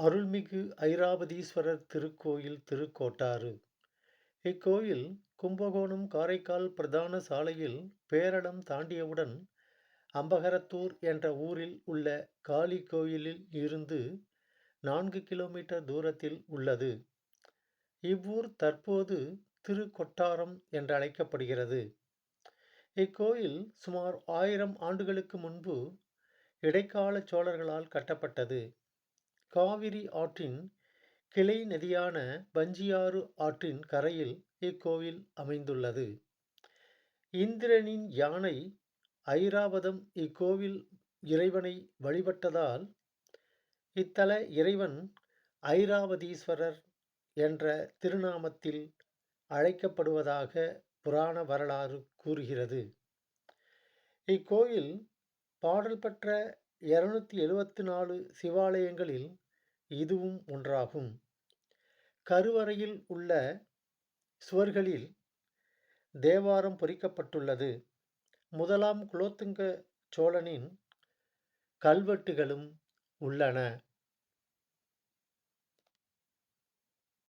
அருள்மிகு ஐராவதீஸ்வரர் திருக்கோயில் திருக்கோட்டாறு. இக்கோயில் கும்பகோணம் காரைக்கால் பிரதான சாலையில் பேரளம் தாண்டியவுடன் அம்பகரத்தூர் என்ற ஊரில் உள்ள காளி கோயிலில் இருந்து நான்கு கிலோமீட்டர் தூரத்தில் உள்ளது. இவ்வூர் தற்போது திருக்கொட்டாரம் என்றழைக்கப்படுகிறது இக்கோயில் சுமார் ஆயிரம் ஆண்டுகளுக்கு முன்பு இடைக்கால சோழர்களால் கட்டப்பட்டது. காவிரி ஆற்றின் கிளை நதியான வஞ்சியாறு ஆற்றின் கரையில் இக்கோவில் அமைந்துள்ளது. இந்திரனின் யானை ஐராவதம் இக்கோவில் இறைவனை வழிபட்டதால் இத்தல இறைவன் ஐராவதீஸ்வரர் என்ற திருநாமத்தில் அழைக்கப்படுவதாக புராண வரலாறு கூறுகிறது. இக்கோயில் பாடல் பெற்ற இருநூத்தி எழுபத்தி நாலு சிவாலயங்களில் இதுவும் ஒன்றாகும். கருவறையில் உள்ள சுவர்களில் தேவாரம் பொறிக்கப்பட்டுள்ளது. முதலாம் குலோத்துங்க சோழனின் கல்வெட்டுகளும் உள்ளன.